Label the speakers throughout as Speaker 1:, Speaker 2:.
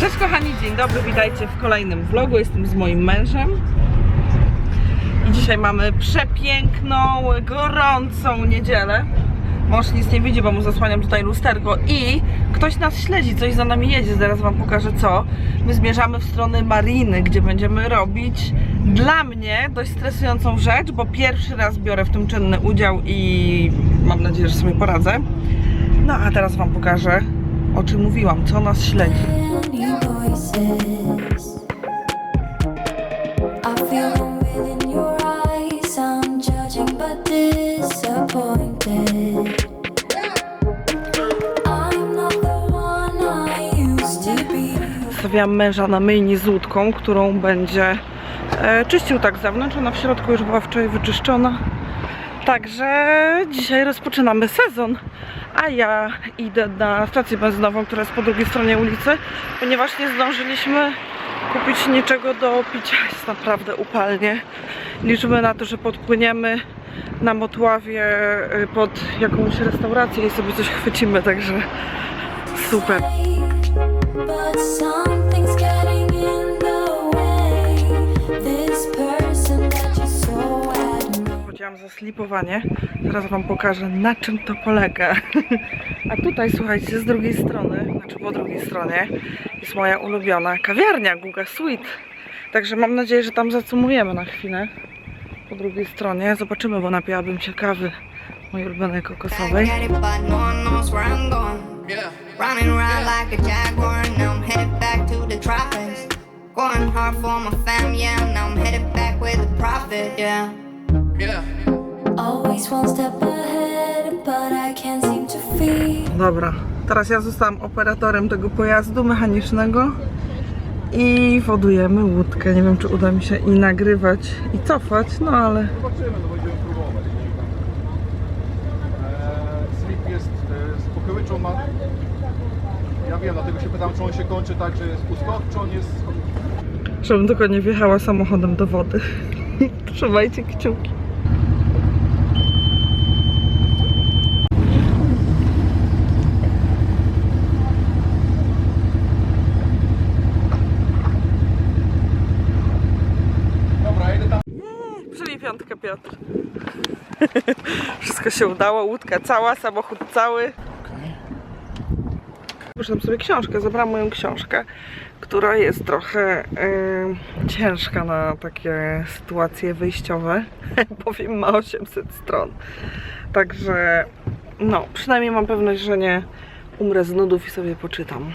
Speaker 1: Cześć kochani, dzień dobry, witajcie w kolejnym vlogu. Jestem z moim mężem. I dzisiaj mamy przepiękną, gorącą niedzielę. Mąż nic nie widzi, bo mu zasłaniam tutaj lusterko i ktoś nas śledzi, coś za nami jedzie, zaraz wam pokażę co. My zmierzamy w stronę mariny, gdzie będziemy robić dla mnie dość stresującą rzecz, bo pierwszy raz biorę w tym czynny udział i mam nadzieję, że sobie poradzę. No a teraz wam pokażę, o czym mówiłam, co nas śledzi.
Speaker 2: Be.
Speaker 1: Stawiam męża na myjni z łódką, którą będzie e, czyścił tak z zewnątrz. Ona w środku już była wczoraj wyczyszczona. Także dzisiaj rozpoczynamy sezon, a ja idę na stację benzynową, która jest po drugiej stronie ulicy, ponieważ nie zdążyliśmy kupić niczego do picia. Jest naprawdę upalnie. Liczymy na to, że podpłyniemy na Motławie e, pod jakąś restaurację i sobie coś chwycimy, także super. Slipowanie. Teraz Wam pokażę na czym to polega. A tutaj słuchajcie, z drugiej strony, znaczy po drugiej stronie jest moja ulubiona kawiarnia Guga Sweet. Także mam nadzieję, że tam zacumujemy na chwilę. Po drugiej stronie. Zobaczymy, bo napiłabym się kawy mojej ulubionej kokosowej.
Speaker 3: Going. Hard for my fam, yeah. Now I'm headed back with a profit, yeah.
Speaker 2: Always
Speaker 1: Dobra, teraz ja zostałam operatorem tego pojazdu mechanicznego i wodujemy łódkę. Nie wiem, czy uda mi się i nagrywać, i cofać, no ale
Speaker 4: Zobaczymy, no będziemy próbować. Eee, slip jest e, z pochyłyczą ma... Ja wiem, dlatego się pytam, czy on się kończy tak, że jest uskok, czy on jest...
Speaker 1: żebym tylko nie wjechała samochodem do wody. Trzymajcie kciuki.
Speaker 4: Dobra, jedę tam.
Speaker 1: Przybij piątkę, Piotr. Wszystko się udało, łódka cała, samochód cały. Poszedłem sobie książkę, zabrałam moją książkę, która jest trochę ciężka na takie sytuacje wyjściowe. Powiem, ma 800 stron. Także, no, przynajmniej mam pewność, że nie umrę z nudów i sobie poczytam.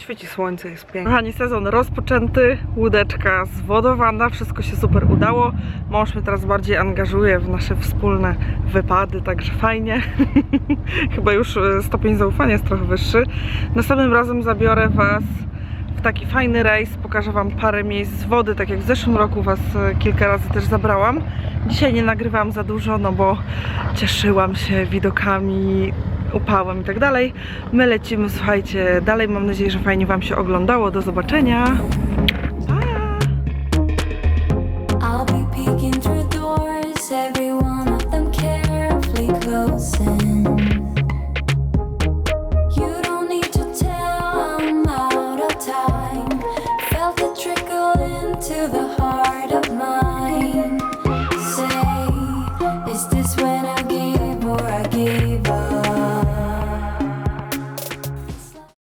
Speaker 1: Świeci słońce, jest pięknie. Kochani, sezon rozpoczęty, łódeczka zwodowana, wszystko się super udało. Mąż mnie teraz bardziej angażuje w nasze wspólne wypady, także fajnie. Chyba już e, stopień zaufania jest trochę wyższy. Następnym razem zabiorę Was w taki fajny rejs, pokażę Wam parę miejsc z wody, tak jak w zeszłym roku Was e, kilka razy też zabrałam. Dzisiaj nie nagrywam za dużo, no bo cieszyłam się widokami, upałem i tak dalej. My lecimy, słuchajcie, dalej. Mam nadzieję, że fajnie Wam się oglądało. Do zobaczenia.
Speaker 2: To the heart of mine. Say, is this when